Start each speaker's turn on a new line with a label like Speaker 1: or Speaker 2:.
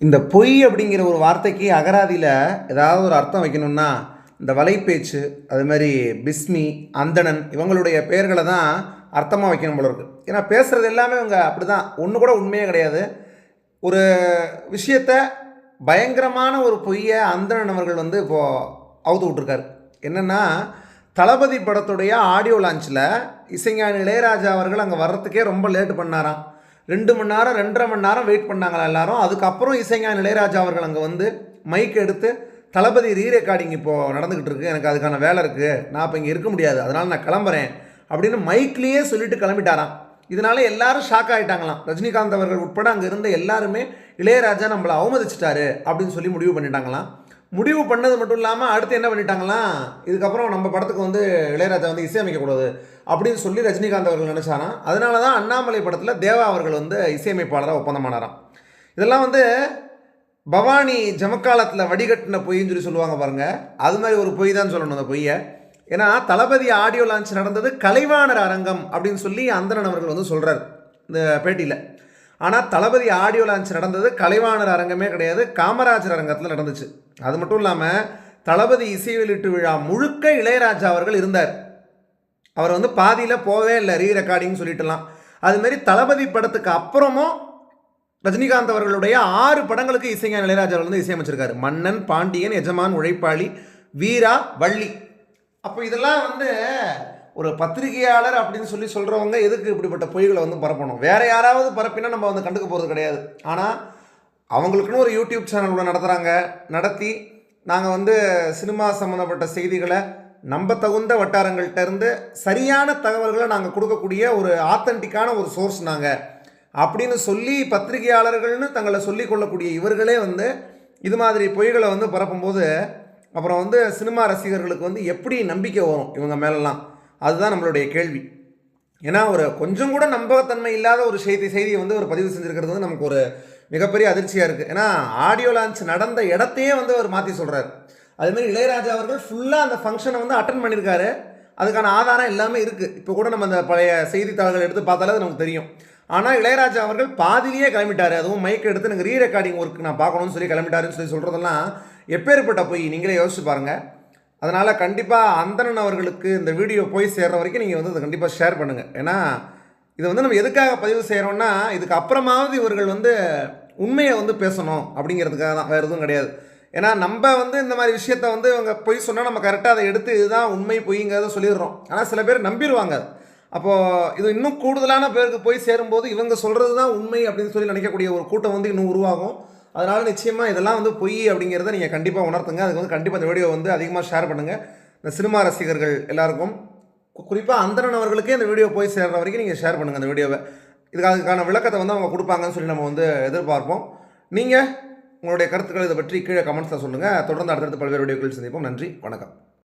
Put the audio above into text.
Speaker 1: இந்த பொய் அப்படிங்கிற ஒரு வார்த்தைக்கு அகராதியில் ஏதாவது ஒரு அர்த்தம் வைக்கணும்னா இந்த வலைப்பேச்சு அது மாதிரி பிஸ்மி அந்தணன் இவங்களுடைய பெயர்களை தான் அர்த்தமாக வைக்கணும் போல இருக்குது ஏன்னா பேசுகிறது எல்லாமே இவங்க அப்படி தான் ஒன்று கூட உண்மையே கிடையாது. ஒரு விஷயத்த பயங்கரமான ஒரு பொய்யை அந்தணன் அவர்கள் வந்து இப்போது அவுத்து விட்ருக்காரு என்னென்னா தளபதி படத்துடைய ஆடியோ லான்ச்சில் இசைஞானி இளையராஜா அவர்கள் அங்கே வர்றதுக்கே ரொம்ப லேட் பண்ணாராம். ரெண்டு மணி நேரம் ரெண்டரை மணி நேரம் வெயிட் பண்ணாங்களா எல்லாரும்? அதுக்கப்புறம் இசைஞான இளையராஜா அவர்கள் அங்கே வந்து மைக் எடுத்து தளபதி ரீ ரெக்கார்டிங் இப்போது நடந்துக்கிட்டு இருக்கு. எனக்கு அதுக்கான வேலை இருக்குது நான் இப்போ இங்கே இருக்க முடியாது. அதனால் நான் கிளம்புறேன். அப்படின்னு மைக்லேயே சொல்லிட்டு கிளம்பிட்டாராம். இதனால எல்லாரும் ஷாக் ஆகிட்டாங்களாம் ரஜினிகாந்த் அவர்கள் உட்பட அங்கே இருந்த எல்லாருமே இளையராஜா நம்மளை அவமதிச்சிட்டாரு அப்படின்னு சொல்லி முடிவு பண்ணிட்டாங்களாம். முடிவு பண்ணது மட்டும் இல்லாமல் அடுத்து என்ன பண்ணிட்டாங்களாம் இதுக்கப்புறம் நம்ம படத்துக்கு வந்து இளையராஜா வந்து இசையமைக்கக்கூடாது அப்படின்னு சொல்லி ரஜினிகாந்த் அவர்கள் நினச்சாராம். அதனால தான் அண்ணாமலை படத்தில் தேவா அவர்கள் வந்து இசையமைப்பாளராக ஒப்பந்தமானாராம். இதெல்லாம் வந்து பவானி ஜமக்காலத்தில் வடிகட்டின பொய்ன்னு சொல்லி சொல்லுவாங்க பாருங்கள் அது மாதிரி ஒரு பொய் தான் சொல்லணும் அந்த பொய்யை. ஏன்னா தளபதி ஆடியோ லான்ச் நடந்தது கலைவாணர் அரங்கம் அப்படின்னு சொல்லி அந்தரன் அவர்கள் வந்து சொல்கிறார் இந்த பேட்டியில். ஆனால் தளபதி ஆடியோ லான்ச் நடந்தது கலைவாணர் அரங்கமே கிடையாது காமராஜர் அரங்கத்தில் நடந்துச்சு. அது மட்டும் இல்லாமல் தளபதி இசை வெளியீட்டு விழா முழுக்க இளையராஜா அவர்கள் இருந்தார். அவர் வந்து பாதியில் போவே இல்லை ரீ ரெக்கார்டிங் சொல்லிட்டுலாம். அதுமாரி தளபதி படத்துக்கு அப்புறமும் ரஜினிகாந்த் அவர்களுடைய ஆறு படங்களுக்கு இசைஞான இளையராஜா அவர்கள் வந்து இசையமைச்சிருக்காரு. மன்னன் பாண்டியன் எஜமான் உழைப்பாளி வீரா வள்ளி. அப்போ இதெல்லாம் வந்து ஒரு பத்திரிகையாளர் அப்படின்னு சொல்லி சொல்கிறவங்க எதுக்கு இப்படிப்பட்ட பொய்களை வந்து பரப்பணும்? வேறு யாராவது பரப்பினா நம்ம வந்து கண்டுக்க போகிறது கிடையாது. ஆனால் அவங்களுக்குன்னு ஒரு யூடியூப் சேனல் கூட நடத்துகிறாங்க நடத்தி நாங்கள் வந்து சினிமா சம்மந்தப்பட்ட செய்திகளை நம்ப தகுந்த வட்டாரங்கள்கிட்ட இருந்து சரியான தகவல்களை நாங்கள் கொடுக்கக்கூடிய ஒரு ஆத்தன்டிக்கான ஒரு சோர்ஸ் நாங்கள் அப்படின்னு சொல்லி பத்திரிகையாளர்கள்னு தங்களை சொல்லிக்கொள்ளக்கூடிய இவர்களே வந்து இது மாதிரி பொய்களை வந்து பரப்பும்போது அப்புறம் வந்து சினிமா ரசிகர்களுக்கு வந்து எப்படி நம்பிக்கை வரும் இவங்க மேலெல்லாம்? அதுதான் நம்மளுடைய கேள்வி. ஏன்னா ஒரு கொஞ்சம் கூட நம்பகத்தன்மை இல்லாத ஒரு செய்தி செய்தியை வந்து ஒரு பதிவு செஞ்சுருக்கிறது வந்து நமக்கு ஒரு மிகப்பெரிய அதிர்ச்சியாக இருக்குது ஏன்னா ஆடியோ லான்ச் நடந்த இடத்தையே வந்து அவர் மாற்றி சொல்கிறார் அதுமாரி இளையராஜா அவர்கள் ஃபுல்லாக அந்த ஃபங்க்ஷனை வந்து அட்டன் பண்ணியிருக்காரு அதுக்கான ஆதாரம் எல்லாமே இருக்குது இப்போ கூட நம்ம அந்த பழைய செய்தித்தாள்கள் எடுத்து பார்த்தாலே அது நமக்கு தெரியும். ஆனால் இளையராஜா அவர்கள் பாதிலேயே கிளம்பிட்டார். அதுவும் மைக் எடுத்து எனக்கு ரீ ரெக்கார்டிங் ஒர்க் நான் பார்க்கணும்னு சொல்லி கிளம்பிட்டாருன்னு சொல்லி சொல்கிறதெல்லாம் எப்பேற்பட்ட போய் நீங்களே யோசிச்சு பாருங்கள் அதனால் கண்டிப்பாக அந்தணன் அவர்களுக்கு இந்த வீடியோ போய் சேர்ற வரைக்கும் நீங்கள் வந்து அதை கண்டிப்பாக ஷேர் பண்ணுங்கள் ஏன்னா இதை வந்து நம்ம எதுக்காக பதிவு செய்கிறோம்னா இதுக்கு அப்புறமாவது இவர்கள் வந்து உண்மையை வந்து பேசணும் அப்படிங்கிறதுக்காக தான். வேறு எதுவும் கிடையாது. ஏன்னா நம்ம வந்து இந்த மாதிரி விஷயத்த வந்து இவங்க பொய் சொன்னால் நம்ம கரெக்டாக அதை எடுத்து இதுதான் உண்மை பொய்ங்கிறத சொல்லிடுறோம். ஆனால் சில பேர் நம்பிடுவாங்க அப்போது இது இன்னும் கூடுதலான பேருக்கு போய் சேரும்போது இவங்க சொல்கிறது தான் உண்மை அப்படின்னு சொல்லி நினைக்கக்கூடிய ஒரு கூட்டம் வந்து இன்னும் உருவாகும். அதனால் நிச்சயமாக இதெல்லாம் வந்து பொய் அப்படிங்கிறத நீங்கள் கண்டிப்பாக உணர்த்துங்க. அதுக்கு வந்து கண்டிப்பாக இந்த வீடியோ வந்து அதிகமாக ஷேர் பண்ணுங்கள் இந்த சினிமா ரசிகர்கள் எல்லாருக்கும் குறிப்பாக அந்தரன் அவர்களுக்கே இந்த வீடியோ போய் சேர்ற வரைக்கும் நீங்கள் ஷேர் பண்ணுங்கள் அந்த வீடியோவை. இதுக்கு அதுக்கான விளக்கத்தை வந்து அவங்க கொடுப்பாங்கன்னு சொல்லி நம்ம வந்து எதிர்பார்ப்போம். நீங்கள் உங்களுடைய கருத்துக்கள் இதை பற்றி கீழே கமெண்ட்ஸில் சொல்லுங்கள் தொடர்ந்து அடுத்தடுத்து பல்வேறு வீடியோக்கள் சந்திப்போம். நன்றி. வணக்கம்.